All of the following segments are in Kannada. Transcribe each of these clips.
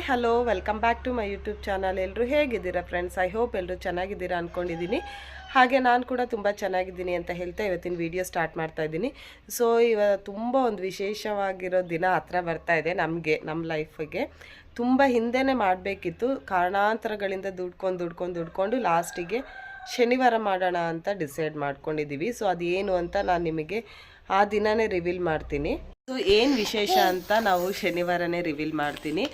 Hi hello welcome back to my YouTube channel ಎಲ್ಲರೂ ಹೇಗಿದ್ದೀರಾ ಫ್ರೆಂಡ್ಸ್ ಐ ಹೋಪ್ ಎಲ್ಲರೂ ಚೆನ್ನಾಗಿದ್ದೀರಾ ಅಂದ್ಕೊಂಡಿದ್ದೀನಿ ಹಾಗೆ ನಾನು ಕೂಡ ತುಂಬ ಚೆನ್ನಾಗಿದ್ದೀನಿ ಅಂತ ಹೇಳ್ತಾ ಇವತ್ತಿನ ವಿಡಿಯೋ ಸ್ಟಾರ್ಟ್ ಮಾಡ್ತಾ ಇದ್ದೀನಿ. ಸೊ ಇವ ತುಂಬ ಒಂದು ವಿಶೇಷವಾಗಿರೋ ದಿನ ಹತ್ರ ಬರ್ತಾ ಇದೆ ನಮಗೆ ನಮ್ಮ ಲೈಫಿಗೆ ತುಂಬ ಹಿಂದೆನೇ ಮಾಡಬೇಕಿತ್ತು. ಕಾರಣಾಂತರಗಳಿಂದ ದುಡ್ಕೊಂಡು ದುಡ್ಕೊಂಡು ದುಡ್ಕೊಂಡು ಲಾಸ್ಟಿಗೆ ಶನಿವಾರ ಮಾಡೋಣ ಅಂತ ಡಿಸೈಡ್ ಮಾಡ್ಕೊಂಡಿದ್ದೀವಿ. ಸೊ ಅದೇನು ಅಂತ ನಾನು ನಿಮಗೆ ಆ ದಿನನೇ ರಿವೀಲ್ ಮಾಡ್ತೀನಿ. ಸೊ ಏನು ವಿಶೇಷ ಅಂತ ನಾವು ಶನಿವಾರನೇ ರಿವೀಲ್ ಮಾಡ್ತೀನಿ.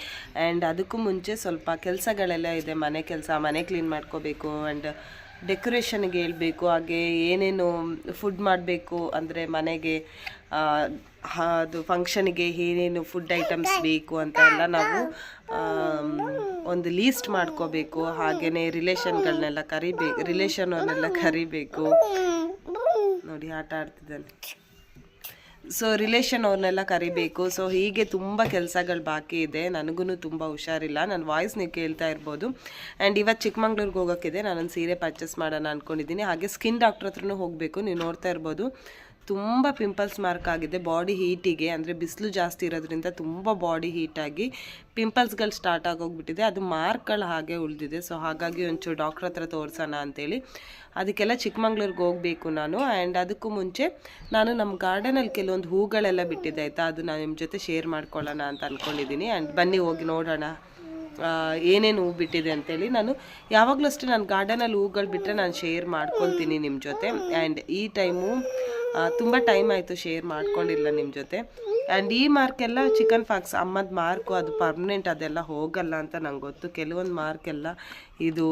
ಆ್ಯಂಡ್ ಅದಕ್ಕೂ ಮುಂಚೆ ಸ್ವಲ್ಪ ಕೆಲಸಗಳೆಲ್ಲ ಇದೆ. ಮನೆ ಕೆಲಸ, ಮನೆ ಕ್ಲೀನ್ ಮಾಡ್ಕೋಬೇಕು ಆ್ಯಂಡ್ ಡೆಕೋರೇಷನ್ಗೆ ಹೇಳಬೇಕು. ಹಾಗೆ ಏನೇನು ಫುಡ್ ಮಾಡಬೇಕು ಅಂದರೆ ಮನೆಗೆ ಅದು ಫಂಕ್ಷನ್ಗೆ ಏನೇನು ಫುಡ್ ಐಟಮ್ಸ್ ಬೇಕು ಅಂತ ಎಲ್ಲ ನಾವು ಒಂದು ಲೀಸ್ಟ್ ಮಾಡ್ಕೋಬೇಕು. ಹಾಗೆಯೇ ರಿಲೇಷನ್ಗಳನ್ನೆಲ್ಲ ಕರಿಬೇಕು ರಿಲೇಷನ್ ಅವ್ರನ್ನೆಲ್ಲ ಕರಿಬೇಕು. ನೋಡಿ, ಆಟ ಆಡ್ತಿದ್ದಾನೆ. ಸೊ ರಿಲೇಷನ್ ಅವ್ರನ್ನೆಲ್ಲ ಕರಿಬೇಕು. ಸೊ ಹೀಗೆ ತುಂಬ ಕೆಲಸಗಳು ಬಾಕಿ ಇದೆ. ನನಗೂ ತುಂಬ ಹುಷಾರಿಲ್ಲ. ನನ್ನ ವಾಯ್ಸ್ ನೀವು ಕೇಳ್ತಾ ಇರ್ಬೋದು. ಆ್ಯಂಡ್ ಇವತ್ತು ಚಿಕ್ಕಮಂಗ್ಳೂರಿಗೆ ಹೋಗೋಕ್ಕಿದೆ. ನಾನೊಂದು ಸೀರೆ ಪರ್ಚೇಸ್ ಮಾಡೋಣ ಅಂದ್ಕೊಂಡಿದ್ದೀನಿ ಹಾಗೆ ಸ್ಕಿನ್ ಡಾಕ್ಟ್ರ್ ಹತ್ರನೂ ಹೋಗಬೇಕು. ನೀವು ನೋಡ್ತಾ ಇರ್ಬೋದು. ತುಂಬ ಪಿಂಪಲ್ಸ್ ಮಾರ್ಕ್ ಆಗಿದೆ ಬಾಡಿ ಹೀಟಿಗೆ ಅಂದರೆ ಬಿಸಿಲು ಜಾಸ್ತಿ ಇರೋದ್ರಿಂದ ತುಂಬ ಬಾಡಿ ಹೀಟಾಗಿ ಪಿಂಪಲ್ಸ್ಗಳು ಸ್ಟಾರ್ಟ್ ಆಗೋಗ್ಬಿಟ್ಟಿದೆ. ಅದು ಮಾರ್ಕ್ಗಳು ಹಾಗೆ ಉಳಿದಿದೆ. ಸೊ ಹಾಗಾಗಿ ಒಂಚೂರು ಡಾಕ್ಟ್ರ್ ಹತ್ರ ತೋರಿಸೋಣ ಅಂತೇಳಿ. ಅದಕ್ಕೆಲ್ಲ ಚಿಕ್ಕಮಂಗ್ಳೂರಿಗೆ ಹೋಗಬೇಕು ನಾನು. ಆ್ಯಂಡ್ ಅದಕ್ಕೂ ಮುಂಚೆ ನಾನು ನಮ್ಮ ಗಾರ್ಡನಲ್ಲಿ ಕೆಲವೊಂದು ಹೂಗಳೆಲ್ಲ ಬಿಟ್ಟಿದ್ದೆ, ಆಯಿತಾ? ಅದು ನಾನು ನಿಮ್ಮ ಜೊತೆ ಶೇರ್ ಮಾಡ್ಕೊಳ್ಳೋಣ ಅಂತ ಅಂದ್ಕೊಂಡಿದ್ದೀನಿ ಆ್ಯಂಡ್ ಬನ್ನಿ, ಹೋಗಿ ನೋಡೋಣ. ಏನೇನು ಹೂ ಬಿಟ್ಟಿದೆ ಅಂತೇಳಿ ನಾನು ಯಾವಾಗಲೂ ಅಷ್ಟೇ ನಾನು ಗಾರ್ಡನಲ್ಲಿ ಹೂಗಳು ಬಿಟ್ಟರೆ ನಾನು ಶೇರ್ ಮಾಡ್ಕೊಳ್ತೀನಿ ನಿಮ್ಮ ಜೊತೆ. ಆ್ಯಂಡ್ ಈ ಟೈಮು ತುಂಬ ಟೈಮ್ ಆಯಿತು ಶೇರ್ ಮಾಡ್ಕೊಂಡಿಲ್ಲ ನಿಮ್ಮ ಜೊತೆ. ಆ್ಯಂಡ್ ಈ ಮಾರ್ಕೆಲ್ಲ ಚಿಕನ್ ಫಾಕ್ಸ್ ಅಮ್ಮದ ಮಾರ್ಕು ಅದು ಪರ್ಮನೆಂಟ್ ಅದೆಲ್ಲ ಹೋಗಲ್ಲ ಅಂತ ನಂಗೆ ಗೊತ್ತು. ಕೆಲವೊಂದು ಮಾರ್ಕೆಲ್ಲ ಇದು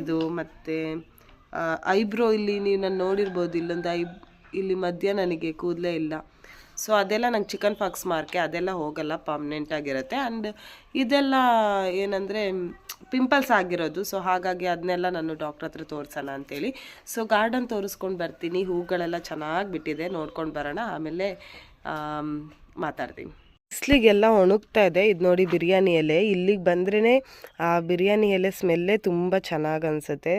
ಇದು ಮತ್ತು ಐಬ್ರೋ ಇಲ್ಲಿ ನೀವು ನಾನು ನೋಡಿರ್ಬೋದು, ಇಲ್ಲೊಂದು ಐ ಇಲ್ಲಿ ಮಧ್ಯ ನನಗೆ ಕೂದಲೇ ಇಲ್ಲ. ಸೊ ಅದೆಲ್ಲ ನಂಗೆ ಚಿಕನ್ ಫಾಕ್ಸ್ ಮಾರ್ಕೆ ಅದೆಲ್ಲ ಹೋಗಲ್ಲ ಪರ್ಮನೆಂಟ್ ಆಗಿರುತ್ತೆ. ಆ್ಯಂಡ್ ಇದೆಲ್ಲ ಏನಂದರೆ ಪಿಂಪಲ್ಸ್ ಆಗಿರೋದು. ಸೊ ಹಾಗಾಗಿ ಅದನ್ನೆಲ್ಲ ನಾನು ಡಾಕ್ಟ್ರ್ ಹತ್ರ ತೋರಿಸೋಣ ಅಂತೇಳಿ. ಸೊ ಗಾರ್ಡನ್ ತೋರಿಸ್ಕೊಂಡು ಬರ್ತೀನಿ. ಹೂಗಳೆಲ್ಲ ಚೆನ್ನಾಗಿ ಬಿಟ್ಟಿದೆ. ನೋಡ್ಕೊಂಡು ಬರೋಣ. ಆಮೇಲೆ ಆಮ್, ಮಾತಾಡ್ತೀನಿ. ಬಿಸ್ಲಿಗೆಲ್ಲ ಒಣಗ್ತಾ ಇದೆ. ಇದು ನೋಡಿ ಬಿರಿಯಾನಿ ಎಲೆ. ಇಲ್ಲಿಗೆ ಬಂದ್ರೇ ಆ ಬಿರಿಯಾನಿ ಎಲೆ ಸ್ಮೆಲ್ಲೇ ತುಂಬ ಚೆನ್ನಾಗಿ ಅನಿಸುತ್ತೆ.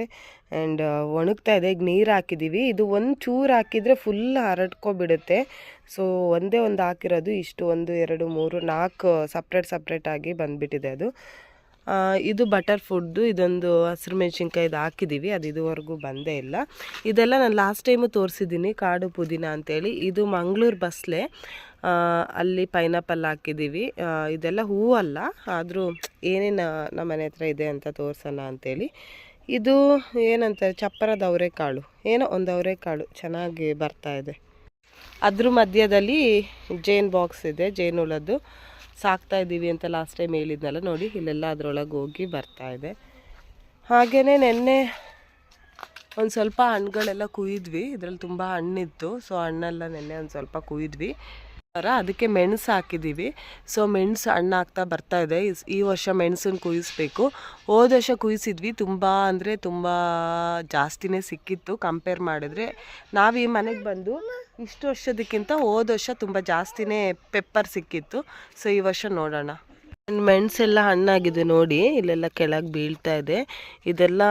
ಆ್ಯಂಡ್ ಒಣಗ್ತಾ ಇದೆ. ಈಗ ನೀರು ಹಾಕಿದ್ದೀವಿ ಇದು ಒಂದು ಚೂರು ಹಾಕಿದರೆ ಫುಲ್ ಹರಡ್ಕೊಬಿಡುತ್ತೆ. ಸೊ ಒಂದೇ ಒಂದು ಹಾಕಿರೋದು. ಇಷ್ಟು ಒಂದು ಎರಡು ಮೂರು ನಾಲ್ಕು ಸಪ್ರೇಟ್ ಸಪ್ರೇಟಾಗಿ ಬಂದುಬಿಟ್ಟಿದೆ ಅದು. ಇದು ಬಟರ್ ಫುಡ್ದು ಇದೊಂದು ಹಸಿರು ಮೆಣಸಿನ್ಕಾಯಿದು ಹಾಕಿದ್ದೀವಿ ಅದು ಇದುವರೆಗೂ ಬಂದೇ ಇಲ್ಲ. ಇದೆಲ್ಲ ನಾನು ಲಾಸ್ಟ್ ಟೈಮು ತೋರಿಸಿದ್ದೀನಿ, ಕಾಡು ಪುದೀನ ಅಂತೇಳಿ. ಇದು ಮಂಗಳೂರು ಬಸ್ಲೆ ಅಲ್ಲಿ ಪೈನಾಪಲ್ ಹಾಕಿದ್ದೀವಿ ಇದೆಲ್ಲ ಹೂವು ಅಲ್ಲ, ಆದರೂ ಏನೇನು ನಮ್ಮ ಮನೆ ಹತ್ರ ಇದೆ ಅಂತ ತೋರಿಸೋಣ ಅಂತೇಳಿ. ಇದು ಏನಂತಾರೆ, ಚಪ್ಪರದ ಅವರೆಕಾಳು. ಏನೋ ಒಂದು ಅವರೆಕಾಳು, ಚೆನ್ನಾಗಿ ಬರ್ತಾ ಇದೆ. ಅದ್ರ ಮಧ್ಯದಲ್ಲಿ ಜೇನ್ ಬಾಕ್ಸ್ ಇದೆ ಜೇನುಳದ್ದು ಸಾಕ್ತಾ ಇದ್ದೀವಿ ಅಂತ ಲಾಸ್ಟ್ ಟೈಮ್ ಹೇಳಿದ್ನಲ್ಲ, ನೋಡಿ ಇಲ್ಲೆಲ್ಲ ಅದರೊಳಗೆ ಹೋಗಿ ಬರ್ತಾ ಇದೆ. ಹಾಗೆಯೇ ನೆನ್ನೆ ಒಂದು ಸ್ವಲ್ಪ ಹಣ್ಣುಗಳೆಲ್ಲ ಕುಯ್ದ್ವಿ. ಇದರಲ್ಲಿ ತುಂಬ ಹಣ್ಣಿತ್ತು ಸೊ ಹಣ್ಣೆಲ್ಲ ನೆನ್ನೆ ಒಂದು ಸ್ವಲ್ಪ ಕುಯ್ದ್ವಿ. ಅರ ಅದಕ್ಕೆ ಮೆಣಸು ಹಾಕಿದ್ದೀವಿ ಸೊ ಮೆಣಸು ಹಣ್ಣು ಆಗ್ತಾ ಬರ್ತಾ ಇದೆ. ಈ ವರ್ಷ ಮೆಣಸನ್ನು ಕುಯಿಸ್ಬೇಕು. ಹೋದ ವರ್ಷ ಕುಯಿಸಿದ್ವಿ. ತುಂಬ ಅಂದರೆ ತುಂಬ ಜಾಸ್ತಿನೇ ಸಿಕ್ಕಿತ್ತು ಕಂಪೇರ್ ಮಾಡಿದ್ರೆ. ನಾವು ಈ ಮನೆಗೆ ಬಂದು ಇಷ್ಟು ವರ್ಷದಕ್ಕಿಂತ ಹೋದ ವರ್ಷ ತುಂಬ ಜಾಸ್ತಿನೇ ಪೆಪ್ಪರ್ ಸಿಕ್ಕಿತ್ತು. ಸೊ ಈ ವರ್ಷ ನೋಡೋಣ. ಮೆಣಸೆಲ್ಲ ಹಣ್ಣಾಗಿದೆ ನೋಡಿ. ಇಲ್ಲೆಲ್ಲ ಕೆಳಗೆ ಬೀಳ್ತಾ ಇದೆ. ಇದೆಲ್ಲ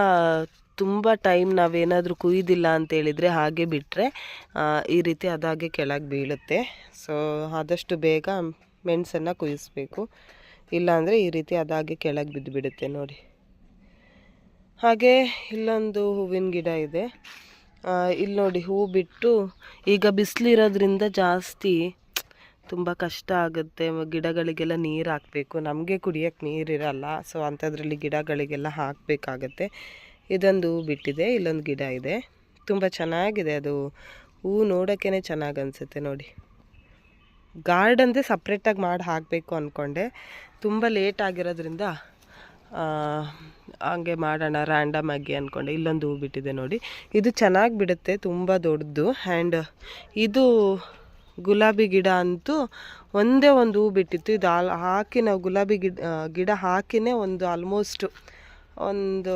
ತುಂಬ ಟೈಮ್ ನಾವೇನಾದರೂ ಕುಯ್ದಿಲ್ಲ ಅಂತೇಳಿದರೆ ಹಾಗೆ ಬಿಟ್ಟರೆ ಈ ರೀತಿ ಅದಾಗೆ ಕೆಳಗೆ ಬೀಳುತ್ತೆ. ಸೊ ಆದಷ್ಟು ಬೇಗ ಮೆಣಸನ್ನು ಕುಯಿಸ್ಬೇಕು. ಇಲ್ಲಾಂದರೆ ಈ ರೀತಿ ಅದಾಗೆ ಕೆಳಗೆ ಬಿದ್ದು ಬಿಡುತ್ತೆ ನೋಡಿ. ಹಾಗೆ ಇಲ್ಲೊಂದು ಹೂವಿನ ಗಿಡ ಇದೆ. ಇಲ್ಲಿ ನೋಡಿ ಹೂ ಬಿಟ್ಟು ಈಗ ಬಿಸಿಲಿರೋದ್ರಿಂದ ಜಾಸ್ತಿ ತುಂಬ ಕಷ್ಟ ಆಗುತ್ತೆ. ಗಿಡಗಳಿಗೆಲ್ಲ ನೀರು ಹಾಕಬೇಕು. ನಮಗೆ ಕುಡಿಯೋಕ್ಕೆ ನೀರಿರಲ್ಲ ಸೊ ಅಂಥದ್ರಲ್ಲಿ ಗಿಡಗಳಿಗೆಲ್ಲ ಹಾಕಬೇಕಾಗತ್ತೆ. ಇದೊಂದು ಬಿಟ್ಟಿದೆ, ಇಲ್ಲೊಂದು ಗಿಡ ಇದೆ. ತುಂಬ ಚೆನ್ನಾಗಿದೆ ಅದು. ಹೂ ನೋಡೋಕ್ಕೇ ಚೆನ್ನಾಗಿ ಅನಿಸುತ್ತೆ ನೋಡಿ. ಗಾರ್ಡನ್ದೇ ಸಪ್ರೇಟಾಗಿ ಮಾಡಿ ಹಾಕಬೇಕು ಅಂದ್ಕೊಂಡೆ ತುಂಬ ಲೇಟ್ ಆಗಿರೋದ್ರಿಂದ ಹಂಗೆ ಮಾಡೋಣ ರ್ಯಾಂಡಮ್ ಆಗಿ ಅಂದ್ಕೊಂಡೆ ಇಲ್ಲೊಂದು ಹೂ ಬಿಟ್ಟಿದೆ ನೋಡಿ. ಇದು ಚೆನ್ನಾಗಿ ಬಿಡುತ್ತೆ, ತುಂಬ ದೊಡ್ಡದು. ಆ್ಯಂಡ್ ಇದು ಗುಲಾಬಿ ಗಿಡ ಅಂತೂ ಒಂದೇ ಒಂದು ಹೂ ಬಿಟ್ಟಿತ್ತು. ಇದು ಹಾಕಿ ನಾವು ಗುಲಾಬಿ ಗಿಡ ಗಿಡ ಹಾಕಿನೇ ಒಂದು ಆಲ್ಮೋಸ್ಟ್ ಒಂದು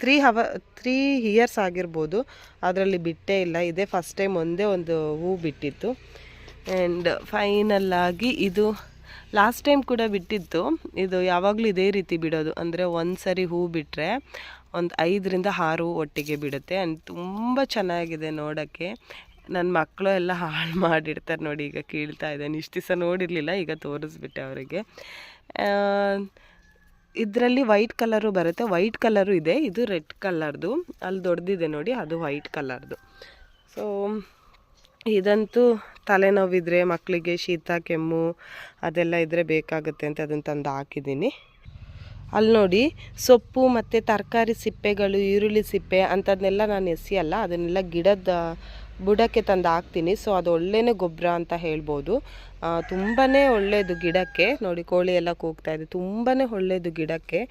ತ್ರೀ ಹವ ತ್ರೀ ಇಯರ್ಸ್ ಆಗಿರ್ಬೋದು. ಅದರಲ್ಲಿ ಬಿಟ್ಟೇ ಇಲ್ಲ. ಇದೇ ಫಸ್ಟ್ ಟೈಮ್ ಒಂದೇ ಒಂದು ಹೂ ಬಿಟ್ಟಿತ್ತು. ಆ್ಯಂಡ್ ಫೈನಲ್ ಇದು ಲಾಸ್ಟ್ ಟೈಮ್ ಕೂಡ ಬಿಟ್ಟಿತ್ತು. ಇದು ಯಾವಾಗಲೂ ಇದೇ ರೀತಿ ಬಿಡೋದು. ಅಂದರೆ ಒಂದು ಸರಿ ಹೂ ಬಿಟ್ಟರೆ ಒಂದು ಐದರಿಂದ ಆರು ಒಟ್ಟಿಗೆ ಬಿಡುತ್ತೆ. ಆ್ಯಂಡ್ ತುಂಬ ಚೆನ್ನಾಗಿದೆ ನೋಡೋಕ್ಕೆ. ನನ್ನ ಮಕ್ಕಳು ಎಲ್ಲ ಹಾಳು ಮಾಡಿರ್ತಾರೆ ನೋಡಿ. ಈಗ ಕೀಳ್ತಾ ಇದ್ದಾನೆ. ಇಷ್ಟು ದಿವಸ ನೋಡಿರಲಿಲ್ಲ. ಈಗ ತೋರಿಸ್ಬಿಟ್ಟೆ ಅವರಿಗೆ. ಇದರಲ್ಲಿ ವೈಟ್ ಕಲರು ಬರುತ್ತೆ. ವೈಟ್ ಕಲರು ಇದೆ. ಇದು ರೆಡ್ ಕಲರ್ದು. ಅಲ್ಲಿ ದೊಡ್ಡದಿದೆ ನೋಡಿ, ಅದು ವೈಟ್ ಕಲರ್ದು. ಸೊ ಇದಂತೂ ತಲೆನೋವಿದ್ರೆ ಮಕ್ಕಳಿಗೆ ಶೀತ, ಕೆಮ್ಮು, ಅದೆಲ್ಲ ಇದ್ದರೆ ಬೇಕಾಗುತ್ತೆ ಅಂತ ಅದನ್ನು ತಂದು ಹಾಕಿದ್ದೀನಿ. ಅಲ್ಲಿ ನೋಡಿ, ಸೊಪ್ಪು ಮತ್ತು ತರಕಾರಿ ಸಿಪ್ಪೆಗಳು, ಈರುಳ್ಳಿ ಸಿಪ್ಪೆ ಅಂಥದ್ದನ್ನೆಲ್ಲ ನಾನು ಎಸೆಯಲ್ಲ ಅದನ್ನೆಲ್ಲ ಗಿಡದ ಬುಡಕ್ಕೆ ತಂದು ಹಾಕ್ತೀನಿ. ಸೊ ಅದು ಒಳ್ಳೆಯ ಗೊಬ್ಬರ ಅಂತ ಹೇಳ್ಬೋದು. ತುಂಬಾ ಒಳ್ಳೆಯದು ಗಿಡಕ್ಕೆ. ನೋಡಿ, ಕೋಳಿ ಎಲ್ಲ ಕೂಗ್ತಾ ಇದೆ. ತುಂಬಾ ಒಳ್ಳೆಯದು ಗಿಡಕ್ಕೆ.